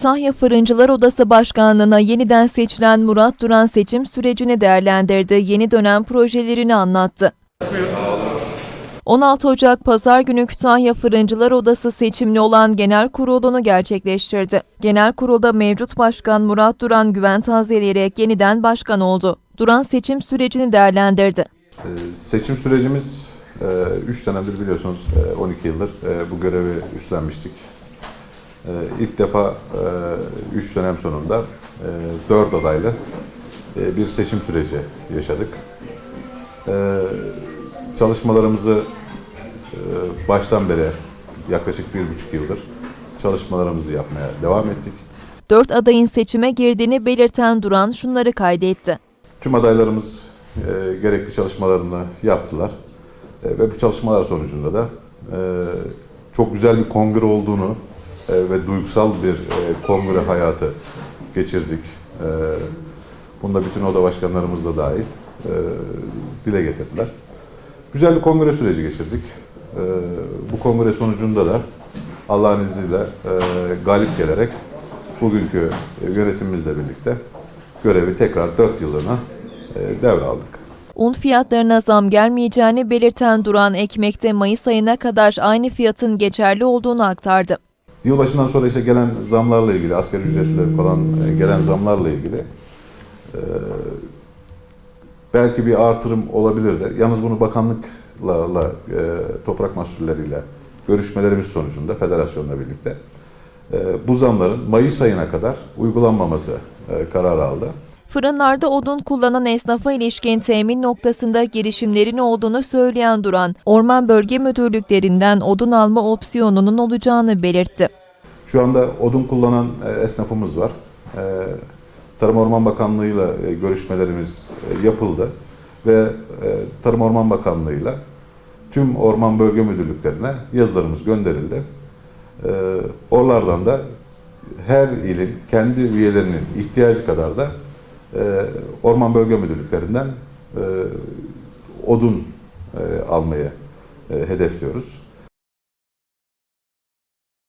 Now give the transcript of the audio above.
Kütahya Fırıncılar Odası Başkanlığı'na yeniden seçilen Murat Duran seçim sürecini değerlendirdi, yeni dönem projelerini anlattı. 16 Ocak Pazar günü Kütahya Fırıncılar Odası seçimli olan genel kurulunu gerçekleştirdi. Genel kurulda mevcut başkan Murat Duran güven tazeleyerek yeniden başkan oldu. Duran seçim sürecini değerlendirdi. Ee, Seçim sürecimiz 3 dönemdir biliyorsunuz e, 12 yıldır e, bu görevi üstlenmiştik. E, İlk defa 3 dönem sonunda 4 adaylı e, bir seçim süreci yaşadık. E, Çalışmalarımızı e, baştan beri yaklaşık bir buçuk yıldır çalışmalarımızı yapmaya devam ettik. Dört adayın seçime girdiğini belirten Duran şunları kaydetti. Tüm adaylarımız e, gerekli çalışmalarını yaptılar. E, ve bu çalışmalar sonucunda da e, çok güzel bir kongre olduğunu e, ve duygusal bir e, kongre hayatı geçirdik. E, bunda bütün oda başkanlarımız da dahil e, dile getirdiler. Güzel bir kongre süreci geçirdik. E, bu kongre sonucunda da Allah'ın izniyle e, galip gelerek bugünkü e, yönetimimizle birlikte görevi tekrar 4 yılına e, devraldık. Un fiyatlarına zam gelmeyeceğini belirten Duran ekmekte Mayıs ayına kadar aynı fiyatın geçerli olduğunu aktardı. Yılbaşından sonra işte gelen zamlarla ilgili, asgari ücretleri falan e, gelen zamlarla ilgili e, belki bir artırım olabilirdi. Yalnız bunu bakanlıkla, la, e, toprak mahsulleriyle görüşmelerimiz sonucunda federasyonla birlikte e, bu zamların Mayıs ayına kadar uygulanmaması e, kararı aldı. Fırınlarda odun kullanan esnafa ilişkin temin noktasında girişimlerin olduğunu söyleyen Duran, Orman Bölge Müdürlüklerinden odun alma opsiyonunun olacağını belirtti. Şu anda odun kullanan e, esnafımız var. E, Tarım Orman Bakanlığı'yla e, görüşmelerimiz yapıldı ve Tarım Orman Bakanlığı'yla tüm orman bölge müdürlüklerine yazılarımız gönderildi. Oralardan da her ilin kendi üyelerinin ihtiyacı kadar da orman bölge müdürlüklerinden e, odun e, almayı e, hedefliyoruz.